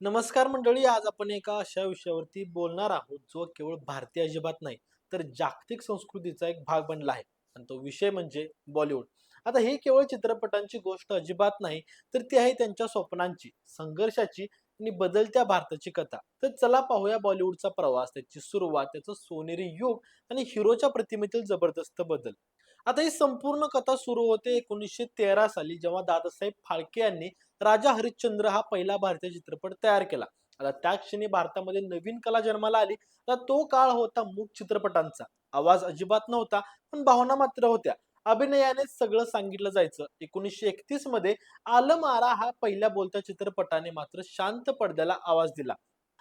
नमस्कार मंडळी आज आपण एका अशा विषयावरती बोलणार आहोत जो केवळ भारतीय अजिबात नाही तर जागतिक संस्कृतीचा एक भाग बनला आहे. आणि तो विषय म्हणजे बॉलिवूड. आता हे केवळ चित्रपटांची गोष्ट अजिबात नाही तर ती आहे त्यांच्या स्वप्नांची संघर्षाची आणि बदलत्या भारताची कथा. तर चला पाहूया बॉलिवूडचा प्रवास त्याची सुरुवात त्याचं सोनेरी युग आणि हिरोच्या प्रतिमेतील जबरदस्त बदल. आता ही संपूर्ण कथा सुरू होते एकोणीसशे तेरा साली जेव्हा दादासाहेब फाळके यांनी राजा हरिश्चंद्र हा पहिला भारतीय चित्रपट तयार केला. आता त्या क्षणी भारतामध्ये नवीन कला जन्माला आली. तर तो काळ होता मूक चित्रपटांचा. आवाज अजिबात नव्हता पण भावना मात्र होत्या. अभिनयाने सगळं सांगितलं जायचं. एकोणीसशे एकतीसमध्ये आलम आरा हा पहिल्या बोलत्या चित्रपटाने मात्र शांत पडद्याला आवाज दिला.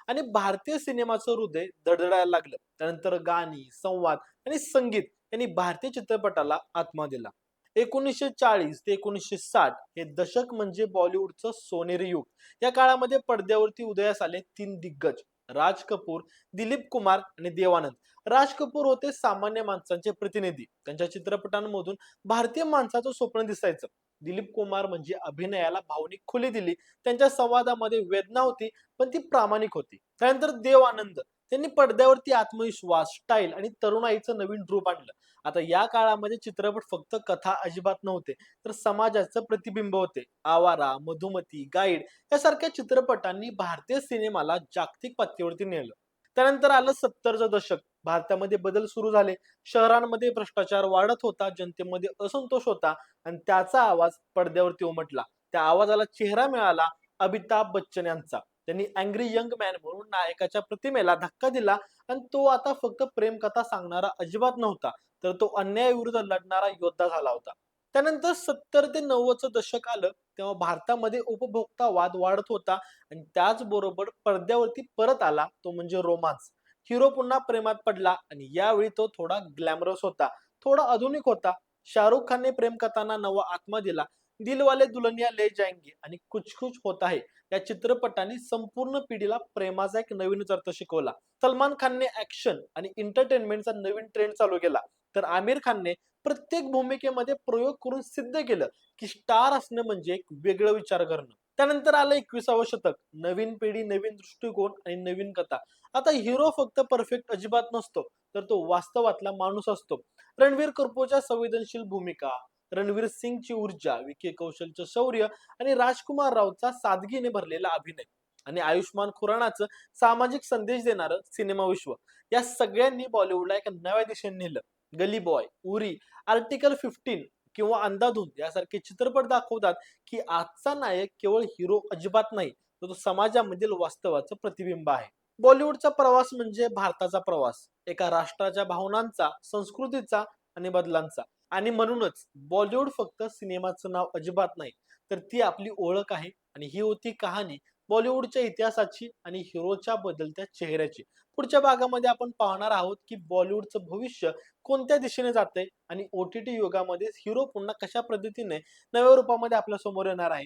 आणि भारतीय सिनेमाचं हृदय दडदडायला लागलं. त्यानंतर गाणी संवाद आणि संगीत यांनी भारतीय चित्रपटाला आत्मा दिला. एकोणीसशे चाळीस ते एकोणीसशे साठ हे दशक म्हणजे बॉलिवूडचं सोनेरी युग. या काळामध्ये पडद्यावरती उदयास आले तीन दिग्गज राज कपूर दिलीप कुमार आणि देवानंद. राज कपूर होते सामान्य माणसांचे प्रतिनिधी. त्यांच्या चित्रपटांमधून भारतीय माणसाचं स्वप्न दिसायचं. दिलीप कुमार म्हणजे अभिनयाला भावनिक खुली दिली. त्यांच्या संवादामध्ये वेदना होती पण ती प्रामाणिक होती. त्यानंतर देव आनंद त्यांनी पडद्यावरती आत्मविश्वास स्टाईल आणि तरुणाईचं नवीन रूप आणलं. आता या काळामध्ये चित्रपट फक्त कथा अजिबात नव्हते तर समाजाचं प्रतिबिंब होते. आवारा मधुमती गाईड यासारख्या चित्रपटांनी भारतीय सिनेमाला जागतिक पातळीवरती नेलं. त्यानंतर आलं सत्तरचं दशक. भारतामध्ये बदल सुरू झाले. शहरांमध्ये भ्रष्टाचार वाढत होता जनतेमध्ये असंतोष होता आणि त्याचा आवाज पडद्यावरती उमटला. त्या आवाजाला चेहरा मिळाला अमिताभ बच्चन यांचा. त्यांनी अँग्री यंग मॅन म्हणून नायकाच्या प्रतिमेला धक्का दिला आणि तो आता फक्त प्रेमकथा सांगणारा अजिबात नव्हता तर तो अन्यायाविरुद्ध लढणारा योद्धा झाला होता. त्यानंतर सत्तर ते नव्वदचं दशक आलं तेव्हा भारतामध्ये उपभोक्तावाद वाढत होता आणि त्याचबरोबर पडद्यावरती परत आला तो म्हणजे रोमांस. हिरो पुन्हा प्रेमात पडला आणि यावेळी तो थोडा ग्लॅमरस होता थोडा आधुनिक होता. शाहरुख खानने प्रेमकथांना नवा आत्मा दिला. दिलवाले दुल्हनिया ले जाएंगे आणि कुछ कुछ होता है या चित्रपटाने संपूर्ण पिढीला प्रेमाचा एक नवीन अर्थ शिकवला. सलमान खानने ऍक्शन आणि एंटरटेनमेंटचा नवीन ट्रेंड चालू केला. तर आमिर खानने प्रत्येक भूमिकेमध्ये प्रयोग करून सिद्ध केलं की स्टार असणं म्हणजे एक वेगळं विचार करणं. त्यानंतर आलं एकविसावं शतक. नवीन पिढी नवीन दृष्टिकोन आणि नवीन कथा. आता हिरो फक्त परफेक्ट अजिबात नसतो तर तो वास्तवातला माणूस असतो. रणवीर कपूरच्या संवेदनशील भूमिका रणवीर सिंगची ऊर्जा विकी कौशलचं शौर्य आणि राजकुमार रावचा सादगीने भरलेला अभिनय. आणि आयुष्मान खुराणाचं सामाजिक संदेश देणारं सिनेमा विश्व. या सगळ्यांनी बॉलिवूडला एका नव्या दिशेने नेलं. Gully boy Uri article fifteen किंवा अंधाधुंद यासारखे चित्रपट दाखवतात की आजचा नायक केवळ हिरो अजिबात नाही तर तो समाजामधील वास्तवाचं प्रतिबिंब आहे. बॉलिवूडचा प्रवास म्हणजे भारताचा प्रवास. एका राष्ट्राच्या भावनांचा संस्कृतीचा आणि बदलांचा. आणि म्हणूनच बॉलिवूड फक्त सिनेमाचं नाव अजिबात नाही तर ती आपली ओळख आहे आणि ही होती कहाणी बॉलिवूडच्या इतिहासाची आणि हिरोच्या बदलत्या चेहऱ्याची. पुढच्या भागामध्ये आपण पाहणार आहोत की बॉलिवूडचं भविष्य कोणत्या दिशेने जाते आणि ओ टी टी युगामध्ये हिरो पुन्हा कशा पद्धतीने नव्या रूपामध्ये आपल्यासमोर येणार आहे.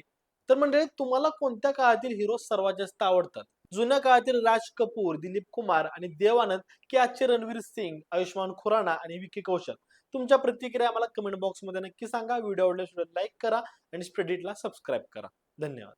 तर म्हणजे तुम्हाला कोणत्या काळातील हिरो सर्वात जास्त आवडतात? जुन्या काळातील राज कपूर दिलीप कुमार आणि देवानंद की आजचे रणवीर सिंग आयुष्मान खुराना आणि विकी कौशल. तुमच्या प्रतिक्रिया आम्हाला कमेंट बॉक्समध्ये नक्की सांगा. व्हिडिओ आवडल्यास लाईक करा आणि स्प्रेडिटला सबस्क्राईब करा. धन्यवाद.